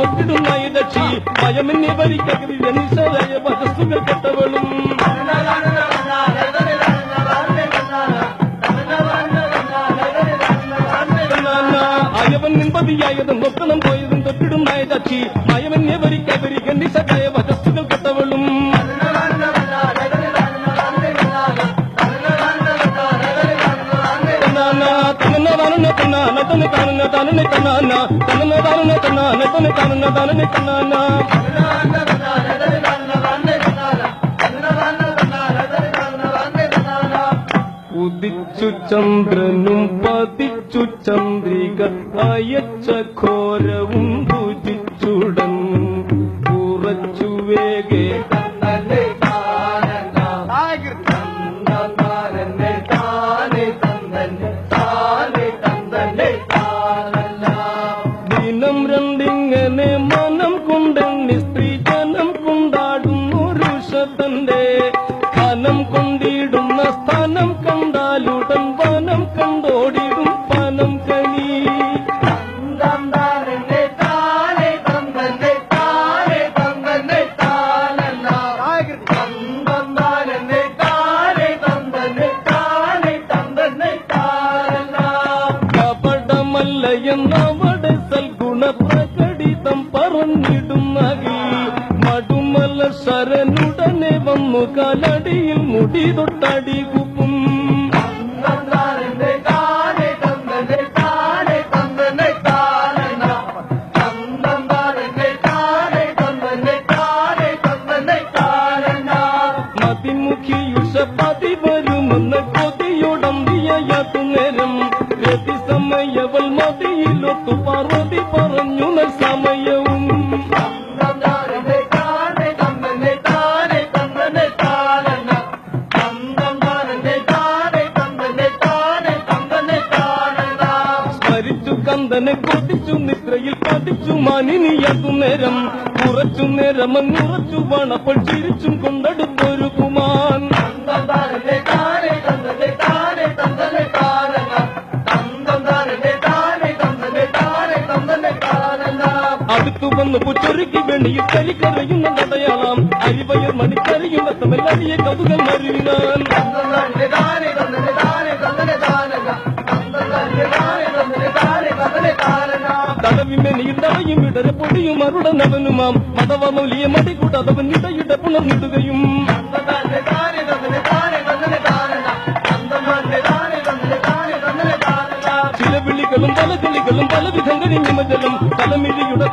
തൊട്ടിടുന്നായി രക്ഷി ഭയമെന്നെ ഭരിക്കകരി നിശായ വധസ്സുകൾ കെട്ടവളും അയവൻ നിമ്പതിയായതും നൊക്കണം പോയതും തൊട്ടിടുന്നായ രക്ഷി ഭയമെന്നെ ഭരിക്കകരി നിശായ വധസ്സുകൾ തന്ന na തന്നാന തന്ന താനന താനന na തന്ന താനന na തന്ന താനന താനന na ഉദിച്ചു ചന്ദ്രനും പതിച്ചു ചന്ദ്രിക അയച്ച ഘോരവും സ്ഥാനം കണ്ടാലുടൻ വനം കണ്ടോടിടും പനം കനി. എന്നവിടെ സൽഗുണ പ്രകടിതം പറഞ്ഞിടുന്നകിൽ മടുമല ശരനുടനെ വന്നു കാലടിയിൽ മുടി തൊട്ടടി കുപ്പും. മതിമുഖിയുഷ പതി വരുമെന്ന സമയവൾ മതിയിലൊത്തു പാർവതി പറഞ്ഞു നൽ കന്തനെ കൊതിച്ചു നിദ്രയിൽ പതിച്ചു മാനിനിയതു നേരം. കുറച്ചു നേരം അങ്ങുറച്ചു വണപ്പോൾ ചിരിച്ചും കൊണ്ടെടുത്തൊരു കുമാൻ. അടുത്തു വന്ന് പുറ്റൊരുക്കി വെണിയിൽ കലിക്കറിയുന്ന തടയാളാം അരിവയർ മണിക്കറിയുന്ന തമ്മിൽ അരിയെ കൗതുകം അറിയാൻ அளவிமே நீர்ந்தவையும் இடரு பொடியும் அருடன் அவனுமாம். மதவமௌலிய மதி கூடாதவன் இடையிட புனர் நிடுகையும் சில விழிகளும் பல கிளிகளும் பல விதங்களின் நிமஜலும் தலைமிழியுட